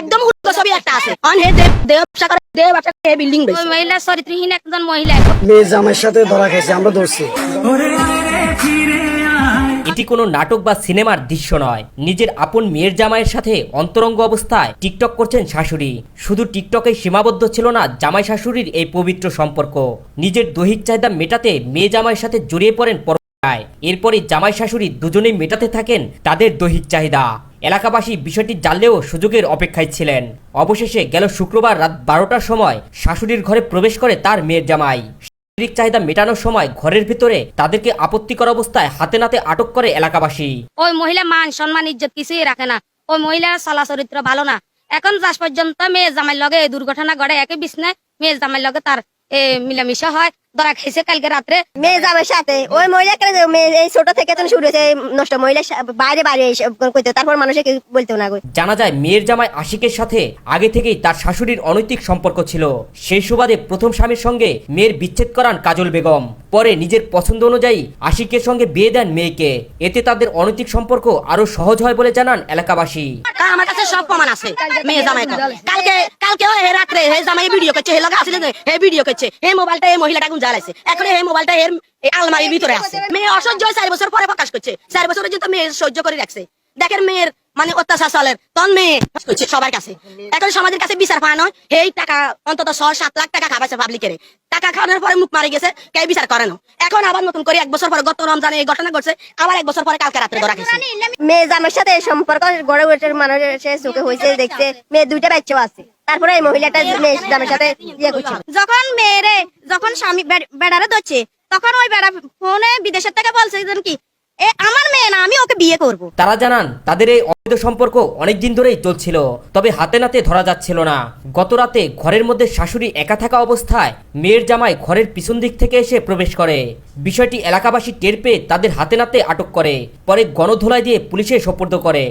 একদম হুড় ছবি একটা আছে। অন হে দেব দেব ব্যবসা দেব ব্যবসা করে বিল্ডিং ওই মহিলা চরিত্রহীন একজন মহিলা। মেয়ে জামাইয়ের সাথে ধরা খাইছে আমরা ধরছি। এটি কোনো নাটক বা সিনেমার দৃশ্য নয়। নিজের আপন মেয়ের জামাইয়ের সাথে অন্তরঙ্গ অবস্থায় টিকটক করছেন শাশুড়ি। শুধু টিকটকে সীমাবদ্ধ ছিল না জামাই শাশুড়ির এই পবিত্র সম্পর্ক। নিজের দৈহিক চাহিদা মেটাতে মেয়ে জামাইয়ের সাথে জড়িয়ে পড়েন পরকীয়ায়। এরপরে জামাই শাশুড়ি দুজনেই মেটাতে থাকেন তাদের দৈহিক চাহিদা। এলাকাবাসী বিষয়টি জানলেও সুযোগের অপেক্ষায় ছিলেন। অবশেষে গেল শুক্রবার রাত বারোটার সময় শাশুড়ির ঘরে প্রবেশ করে তার মেয়ের জামাই। শারীরিক চাহিদা মেটানোর সময় ঘরের ভিতরে তাদেরকে আপত্তিকর অবস্থায় হাতে নাতে আটক করে এলাকাবাসী। ওই মহিলা মান সম্মান, ইজ্জত কিছুই রাখে না। ওই মহিলার চলা চরিত্র ভালো না। এখন যাস পর্যন্ত মেয়ে জামাই লগে এই দুর্ঘটনা ঘটে। একই বিছনায় মেয়ে জামাই লগে তার মিলামিশা হয়। ধরা খাইছে কালকে রাত্রে। মেয়ে যাবে সাথে। ওই মহিলা কেন এই ছোট থেকে তো শুরু হয়েছে নষ্ট মহিলা বাইরে বাইরে করতে তারপর মানুষে কেউ বলতেও না জানা যায় মেয়ের জামাই আশিকের সাথে আগে থেকেই তার শাশুড়ির অনৈতিক সম্পর্ক ছিল। সেই সুবাদে প্রথম স্বামীর সঙ্গে মেয়ের বিচ্ছেদ করান কাজল বেগম। পরে নিজের পছন্দ অনুযায়ী আশিকের সঙ্গে বিয়ে দেন মেয়েকে। এতে তাদের অনৈতিক সম্পর্ক আরও সহজ হয় বলে জানান এলাকাবাসী। আমার কাছে সব প্রমাণ আছে। মেয়ে জামাই কালকে কালকে ও হে রাত্রে হে জামাই ভিডিও করছে হে লগা আসলে হে ভিডিও করছে হে মোবাইলটা এই মহিলাটা গুন জ্বালাইছে। এখন হে মোবাইলটা এর আলমারির ভিতরে আছে। মেয়ে অসহ্য হয়ে চার বছর পরে প্রকাশ করছে। চার বছরের জন্য মেয়ে সহ্য করে রাখছে। দেখেন মেয়ের মানে অত্যাচার চলের তখন মেয়ে করছে সবার কাছে। এখন সমাজের কাছে বিচার পায় নয় এই টাকা অন্তত ছ সাত লাখ টাকা খাবাইছে পাবলিকের টাকা খাওয়ানোর পরে মুখ মারি গেছে কে বিচার করে না। এখন আবার নতুন করে এক বছর পরে গত রমজানে এই ঘটনা ঘটছে আবার এক বছর পরে কালকে রাত্রে ধরা গেছে মেয়ে জামের সাথে এই সম্পর্ক গড়ে উঠে মানুষের চোখে হয়েছে দেখছে মেয়ে দুইটা বাচ্চাও আছে। তারপরে এই মহিলাটা মেয়ে জামের সাথে ইয়ে করছে যখন মেয়েরে যখন স্বামী বেড়ারে ধরছে তখন ওই বেড়া ফোনে বিদেশের থেকে বলছে কি এ আমার মেয়ে না আমি ওকে বিয়ে করব। তারা জানান তাদের এই অবৈধ সম্পর্ক অনেকদিন ধরেই চলছিল তবে হাতে নাতে ধরা যাচ্ছিল না। গত রাতে ঘরের মধ্যে শাশুড়ি একা থাকা অবস্থায় মেয়ের জামাই ঘরের পিছন দিক থেকে এসে প্রবেশ করে। বিষয়টি এলাকাবাসী টের পেয়ে তাদের হাতে নাতে আটক করে পরে গণধোলাই দিয়ে পুলিশে সোপর্দ করে।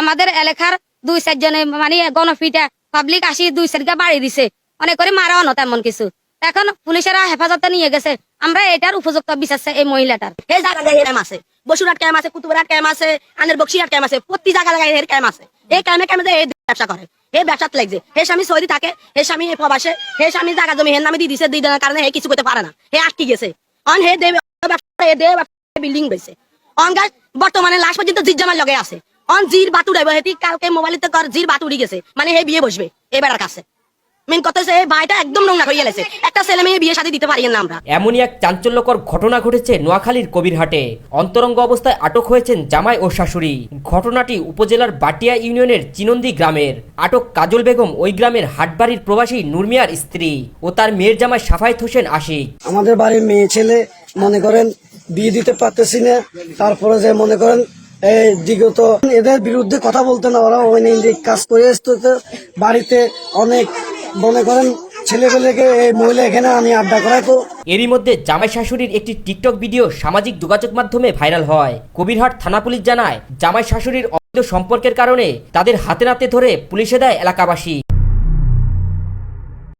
আমাদের এলাকার দুই চারজনে মানে গণফিটা পাবলিক আসি দুই চারটা বাড়ি দিছে। অনেক করে মারাও না তেমন কিছু। এখন পুলিশেরা হেফাজতে নিয়ে গেছে। আমরা এটার উপযুক্ত বিচার এই মহিলাটার। এই জায়গা আছে। বসুরহাট ক্যাম আছে কুতুবরাট ক্যাম আছে, আনের বক্সিরহাট ক্যাম আছে, প্রতি জায়গা জায়গায় এর ক্যাম আছে। এই ক্যামে ক্যামে যে এই ব্যবসা করে? এই ব্যবসাত লাগছে। হে স্বামী সৌদি থাকে, হে স্বামী এ প্রবাসে, হে স্বামী জায়গা জমি হের নামে দিয়ে দিছে দুই দিনের কারণে হে কিছু করতে পারে না। হে আটকে গেছে। অন হে দে ব্যবসা এ দে বিল্ডিং রয়েছে অন গাছ বর্তমানে লাস্ট পর্যন্ত জির জামার লগে আছে। অন জির বাতু ডাইব হেতি কালকে মোবাইলে কর, জির বাতু উড়ি গেছে। মানে হে বিয়ে বসবে, এ বেড়ার কাছে। মেন কথা হচ্ছে এই ভাইটা একদম নোংরা হয়ে গেছে। একটা ছেলে মেয়ে বিয়ে শাদী দিতে পারি না আমরা। এমনই এক চাঞ্চল্যকর ঘটনা ঘটেছে নোয়াখালীর কবিরহাটে। অন্তরঙ্গ অবস্থায় আটক হয়েছেন জামাই ও শাশুড়ি। ঘটনাটি উপজেলার বাটিয়া ইউনিয়নের চিনন্দি গ্রামের। আটক কাজল বেগম ওই গ্রামের হাটবাড়ির প্রবাসী নুরমিয়ার স্ত্রী ও তার মেয়ের জামাই সাফায়েত হোসেন আশিক। আমাদের বাড়ির মেয়ে ছেলে মনে করেন বিয়ে দিতে পারতেছি না। তারপরে যে মনে করেন দিগত এদের বিরুদ্ধে কথা বলতে না ওরা অনৈতিক কাজ করে আসতে বাড়িতে অনেক মনে করেন ছেলেপেলেকে এই মহিলা এখানে আমি আড্ডা করাই তো এরই মধ্যে জামাই শাশুড়ির একটি টিকটক ভিডিও সামাজিক যোগাযোগ মাধ্যমে ভাইরাল হয়। কবিরহাট থানা পুলিশ জানায়, জামাই শাশুড়ির অবৈধ সম্পর্কের কারণে তাদের হাতে নাতে ধরে পুলিশে দেয় এলাকাবাসী।